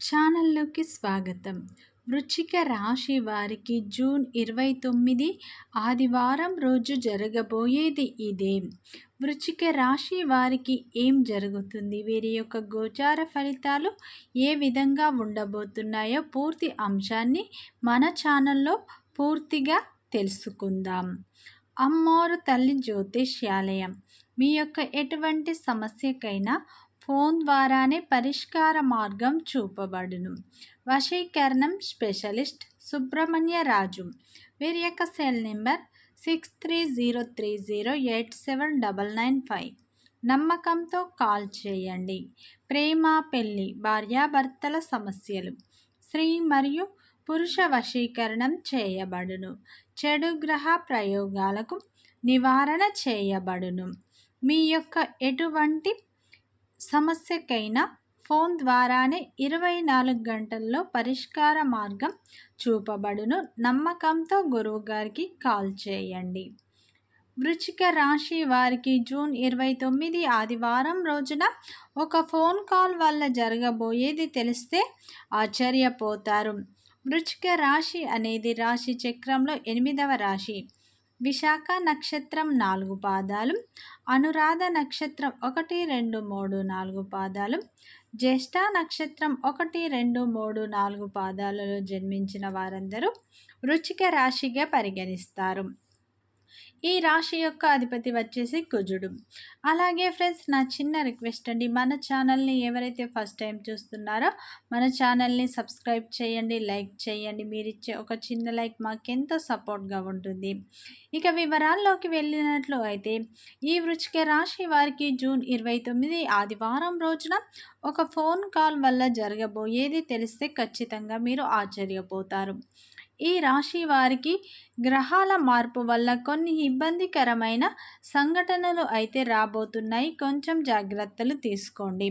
ఛానల్లోకి స్వాగతం. వృచ్చిక రాశి వారికి జూన్ ఇరవై తొమ్మిది ఆదివారం రోజు జరగబోయేది ఇదే. వృచ్చిక రాశి వారికి ఏం జరుగుతుంది? వీరి యొక్క గోచార ఫలితాలు ఏ విధంగా ఉండబోతున్నాయో పూర్తి అంశాన్ని మన ఛానల్లో పూర్తిగా తెలుసుకుందాం. అమ్మోరు తల్లి జ్యోతిష్యాలయం. మీ యొక్క ఎటువంటి సమస్యకైనా ఫోన్ ద్వారానే పరిష్కార మార్గం చూపబడును. వశీకరణం స్పెషలిస్ట్ సుబ్రహ్మణ్య రాజు. వీరి యొక్క cell number six three zero three zero eight seven double nine five. నమ్మకంతో కాల్ చేయండి. ప్రేమ పెళ్ళి భార్యాభర్తల సమస్యలు. స్త్రీ మరియు పురుష వశీకరణం చేయబడును. చెడు గ్రహ ప్రయోగాలకు నివారణ చేయబడును. మీ యొక్క ఎటువంటి సమస్యకైనా ఫోన్ ద్వారానే ఇరవై నాలుగు గంటల్లో పరిష్కార మార్గం చూపబడును. నమ్మకంతో గురువు గారికి కాల్ చేయండి. వృచ్చిక రాశి వారికి జూన్ ఇరవై తొమ్మిది ఆదివారం రోజున ఒక ఫోన్ కాల్ వల్ల జరగబోయేది తెలిస్తే ఆశ్చర్యపోతారు. వృచ్చిక రాశి అనేది రాశి చక్రంలో ఎనిమిదవ రాశి. విశాఖ నక్షత్రం నాలుగు పాదాలు అనురాధ నక్షత్రం ఒకటి రెండు మూడు నాలుగు పాదాలు జ్యేష్ఠ నక్షత్రం ఒకటి రెండు మూడు నాలుగు పాదాలలో జన్మించిన వారందరూ వృచ్చిక రాశిగా పరిగణిస్తారు. ఈ రాశి యొక్క అధిపతి వచ్చేసి కుజుడు. అలాగే ఫ్రెండ్స్ నా చిన్న రిక్వెస్ట్ అండి. మన ఛానల్ని ఎవరైతే ఫస్ట్ టైం చూస్తున్నారో మన ఛానల్ని సబ్స్క్రైబ్ చేయండి లైక్ చేయండి. మీరు ఇచ్చే ఒక చిన్న లైక్ మాకెంతో సపోర్ట్గా ఉంటుంది. ఇక వివరాల్లోకి వెళ్ళినట్లు అయితే ఈ వృచ్చిక రాశి వారికి జూన్ ఇరవై తొమ్మిది ఆదివారం రోజున ఒక ఫోన్ కాల్ వల్ల జరగబోయేది తెలిస్తే ఖచ్చితంగా మీరు ఆశ్చర్యపోతారు. ఈ రాశి వారికి గ్రహాల మార్పు వల్ల కొన్ని ఇబ్బందికరమైన సంఘటనలు అయితే రాబోతున్నాయి. కొంచెం జాగ్రత్తలు తీసుకోండి.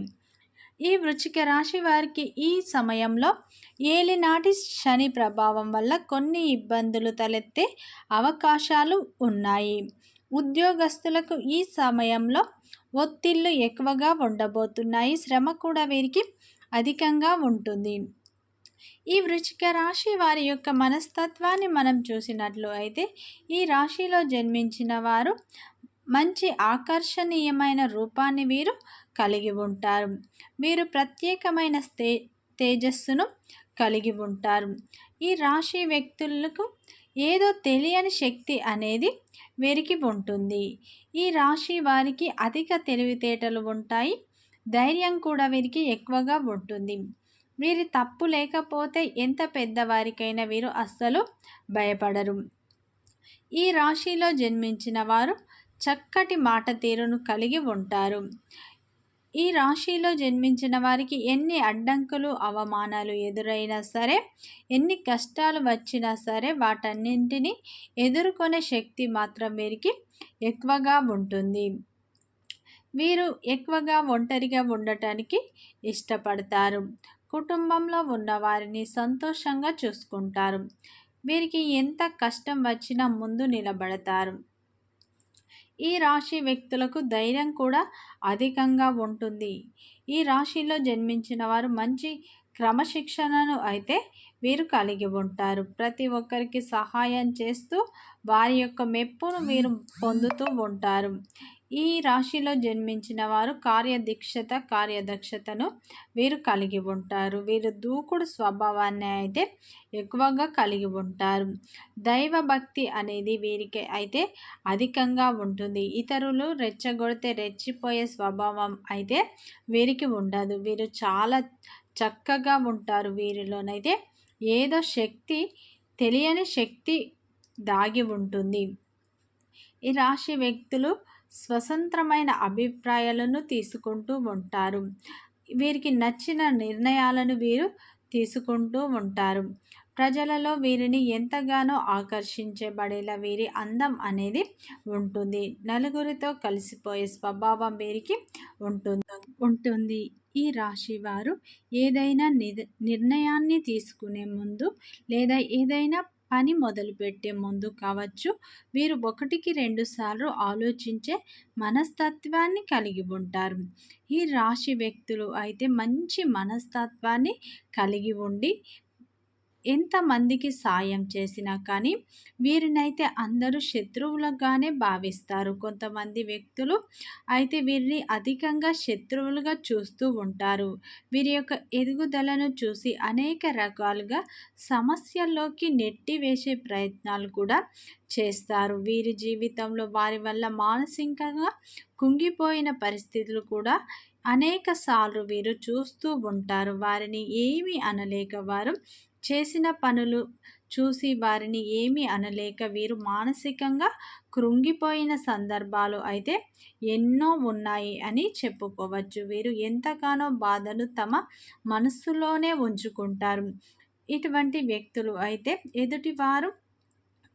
ఈ వృచ్చిక రాశి వారికి ఈ సమయంలో ఏలినాటి శని ప్రభావం వల్ల కొన్ని ఇబ్బందులు తలెత్తే అవకాశాలు ఉన్నాయి. ఉద్యోగస్తులకు ఈ సమయంలో ఒత్తిళ్ళు ఎక్కువగా ఉండబోతున్నాయి. శ్రమ కూడా వీరికి అధికంగా ఉంటుంది. ఈ వృచ్చిక రాశి వారి యొక్క మనస్తత్వాన్ని మనం చూసినట్లు అయితే ఈ రాశిలో జన్మించిన వారు మంచి ఆకర్షణీయమైన రూపాన్ని వీరు కలిగి ఉంటారు. వీరు ప్రత్యేకమైన తే తేజస్సును కలిగి ఉంటారు. ఈ రాశి వ్యక్తులకు ఏదో తెలియని శక్తి అనేది వీరికి ఉంటుంది. ఈ రాశి వారికి అధిక తెలివితేటలు ఉంటాయి. ధైర్యం కూడా వీరికి ఎక్కువగా ఉంటుంది. వీరి తప్పు లేకపోతే ఎంత పెద్దవారికైనా వీరు అస్సలు భయపడరు. ఈ రాశిలో జన్మించిన వారు చక్కటి మాట తీరును కలిగి ఉంటారు. ఈ రాశిలో జన్మించిన వారికి ఎన్ని అడ్డంకులు అవమానాలు ఎదురైనా సరే ఎన్ని కష్టాలు వచ్చినా సరే వాటన్నింటినీ ఎదుర్కొనే శక్తి మాత్రం వీరికి ఎక్కువగా ఉంటుంది. వీరు ఎక్కువగా ఒంటరిగా ఉండటానికి ఇష్టపడతారు. కుటుంబంలో ఉన్న వారిని సంతోషంగా చూసుకుంటారు. వీరికి ఎంత కష్టం వచ్చినా ముందు నిలబడతారు. ఈ రాశి వ్యక్తులకు ధైర్యం కూడా అధికంగా ఉంటుంది. ఈ రాశిలో జన్మించిన వారు మంచి క్రమశిక్షణను అయితే వీరు కలిగి ఉంటారు. ప్రతి ఒక్కరికి సహాయం చేస్తూ వారి యొక్క మెప్పును వీరు పొందుతూ ఉంటారు. ఈ రాశిలో జన్మించిన వారు కార్యదీక్షత కార్యదక్షతను వీరు కలిగి ఉంటారు. వీరు దూకుడు స్వభావాన్ని అయితే ఎక్కువగా కలిగి ఉంటారు. దైవభక్తి అనేది వీరికి అయితే అధికంగా ఉంటుంది. ఇతరులు రెచ్చగొడితే రెచ్చిపోయే స్వభావం అయితే వీరికి ఉండదు. వీరు చాలా చక్కగా ఉంటారు. వీరిలోనైతే ఏదో శక్తి తెలియని శక్తి దాగి ఉంటుంది. ఈ రాశి వ్యక్తులు స్వతంత్రమైన అభిప్రాయాలను తీసుకుంటూ ఉంటారు. వీరికి నచ్చిన నిర్ణయాలను వీరు తీసుకుంటూ ఉంటారు. ప్రజలలో వీరిని ఎంతగానో ఆకర్షించబడేలా వీరి అందం అనేది ఉంటుంది. నలుగురితో కలిసిపోయే స్వభావం వీరికి ఉంటుంది. ఉంటుంది ఈ రాశి వారు ఏదైనా నిర్ణయాన్ని తీసుకునే ముందు లేదా ఏదైనా పని మొదలుపెట్టే ముందు కావచ్చు వీరు ఒకటికి రెండు సార్లు ఆలోచించే మనస్తత్వాన్ని కలిగి ఉంటారు. ఈ రాశి వ్యక్తులు అయితే మంచి మనస్తత్వాన్ని కలిగి ఉండి ఎంతమందికి సాయం చేసినా కానీ వీరినైతే అందరూ శత్రువులుగానే భావిస్తారు. కొంతమంది వ్యక్తులు అయితే వీరిని అధికంగా శత్రువులుగా చూస్తూ ఉంటారు. వీరి యొక్క ఎదుగుదలను చూసి అనేక రకాలుగా సమస్యల్లోకి నెట్టివేసే ప్రయత్నాలు కూడా చేస్తారు. వీరి జీవితంలో వారి వల్ల మానసికంగా కుంగిపోయిన పరిస్థితులు కూడా అనేక సార్లు వీరు చూస్తూ ఉంటారు. వారిని ఏమి అనలేక వారు చేసిన పనులు చూసి వారిని ఏమీ అనలేక వీరు మానసికంగా కృంగిపోయిన సందర్భాలు అయితే ఎన్నో ఉన్నాయి అని చెప్పుకోవచ్చు. వీరు ఎంతగానో బాధను తమ మనస్సులోనే ఉంచుకుంటారు. ఇటువంటి వ్యక్తులు అయితే ఎదుటివారు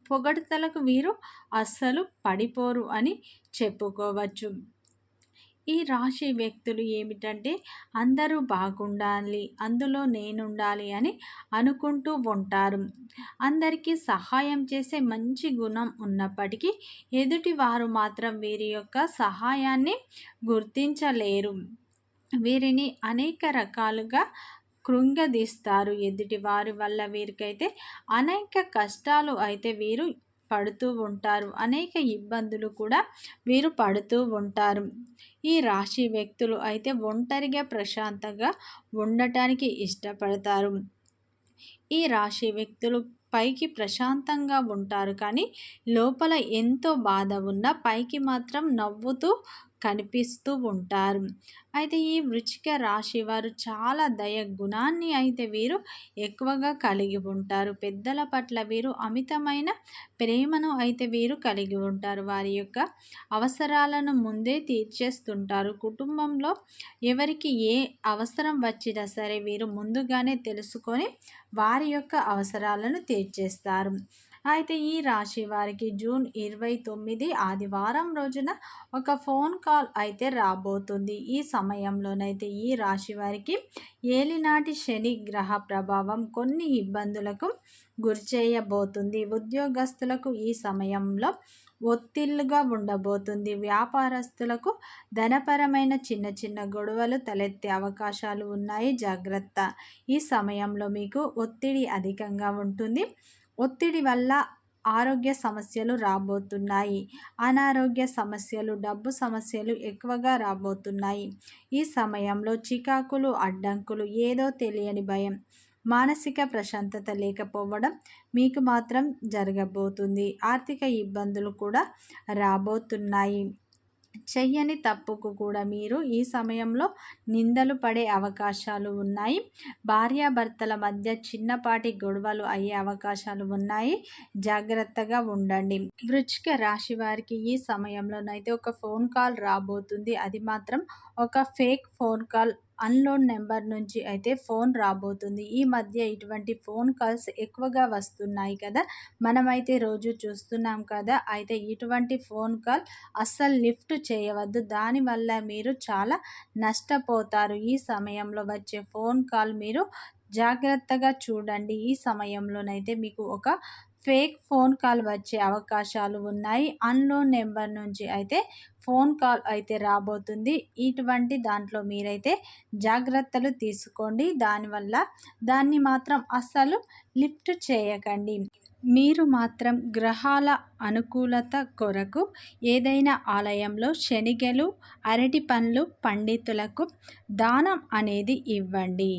పొగడతలకు వీరు అస్సలు పడిపోరు అని చెప్పుకోవచ్చు. ఈ రాశి వ్యక్తులు ఏమిటంటే అందరూ బాగుండాలి అందులో నేనుండాలి అని అనుకుంటూ ఉంటారు. అందరికీ సహాయం చేసే మంచి గుణం ఉన్నప్పటికీ ఎదుటి వారు మాత్రం వీరి యొక్క సహాయాన్ని గుర్తించలేరు. వీరిని అనేక రకాలుగా కృంగదీస్తారు. ఎదుటి వారి వల్ల వీరికైతే అనేక కష్టాలు అయితే వీరు పడుతూ ఉంటారు. అనేక ఇబ్బందులు కూడా వీరు పడుతూ ఉంటారు. ఈ రాశి వ్యక్తులు అయితే ఒంటరిగా ప్రశాంతంగా ఉండటానికి ఇష్టపడతారు. ఈ రాశి వ్యక్తులు పైకి ప్రశాంతంగా ఉంటారు. కానీ లోపల ఎంతో బాధ ఉన్నా పైకి మాత్రం నవ్వుతూ కనిపిస్తూ ఉంటారు. అయితే ఈ వృచ్చిక రాశి వారు చాలా దయ గుణాన్ని అయితే వీరు ఎక్కువగా కలిగి ఉంటారు. పెద్దల పట్ల వీరు అమితమైన ప్రేమను అయితే వీరు కలిగి ఉంటారు. వారి యొక్క అవసరాలను ముందే తీర్చేస్తుంటారు. కుటుంబంలో ఎవరికి ఏ అవసరం వచ్చినా సరే వీరు ముందుగానే తెలుసుకొని వారి యొక్క అవసరాలను తీర్చేస్తారు. అయితే ఈ రాశి వారికి జూన్ ఇరవై తొమ్మిది ఆదివారం రోజున ఒక ఫోన్ కాల్ అయితే రాబోతుంది. ఈ సమయంలోనైతే ఈ రాశి వారికి ఏలినాటి శని గ్రహ ప్రభావం కొన్ని ఇబ్బందులకు గురిచేయబోతుంది ఉద్యోగస్తులకు ఈ సమయంలో ఒత్తిళ్ళుగా ఉండబోతుంది. వ్యాపారస్తులకు ధనపరమైన చిన్న చిన్న గొడవలు తలెత్తే అవకాశాలు ఉన్నాయి. జాగ్రత్త. ఈ సమయంలో మీకు ఒత్తిడి అధికంగా ఉంటుంది. ఒత్తిడి వల్ల ఆరోగ్య సమస్యలు రాబోతున్నాయి. అనారోగ్య సమస్యలు డబ్బు సమస్యలు ఎక్కువగా రాబోతున్నాయి. ఈ సమయంలో చికాకులు అడ్డంకులు ఏదో తెలియని భయం మానసిక ప్రశాంతత లేకపోవడం మీకు మాత్రం జరగబోతుంది. ఆర్థిక ఇబ్బందులు కూడా రాబోతున్నాయి. చెయ్యని తప్పుకు కూడా మీరు ఈ సమయంలో నిందలు పడే అవకాశాలు ఉన్నాయి. భార్యాభర్తల మధ్య చిన్నపాటి గొడవలు అయ్యే అవకాశాలు ఉన్నాయి. జాగ్రత్తగా ఉండండి. వృచ్చిక రాశి వారికి ఈ సమయంలోనైతే ఒక ఫోన్ కాల్ రాబోతుంది. అది మాత్రం ఒక ఫేక్ ఫోన్ కాల్ అన్లోన్ నెంబర్ నుంచి అయితే ఫోన్ రాబోతుంది. ఈ మధ్య ఇటువంటి ఫోన్ కాల్స్ ఎక్కువగా వస్తున్నాయి కదా. మనమైతే రోజు చూస్తున్నాం కదా. అయితే ఇటువంటి ఫోన్ కాల్ అస్సలు లిఫ్ట్ చేయవద్దు. దానివల్ల మీరు చాలా నష్టపోతారు. ఈ సమయంలో వచ్చే ఫోన్ కాల్ మీరు జాగ్రత్తగా చూడండి. ఈ సమయంలోనైతే మీకు ఒక ఫేక్ ఫోన్ కాల్ వచ్చే అవకాశాలు ఉన్నాయి. అన్లోన్ నెంబర్ నుంచి అయితే ఫోన్ కాల్ అయితే రాబోతుంది. ఇటువంటి దాంట్లో మీరైతే జాగ్రత్తలు తీసుకోండి. దానివల్ల దాన్ని మాత్రం అస్సలు లిఫ్ట్ చేయకండి. మీరు మాత్రం గ్రహాల అనుకూలత కొరకు ఏదైనా ఆలయంలో శనిగలు అరటి పండ్లు పండితులకు దానం అనేది ఇవ్వండి.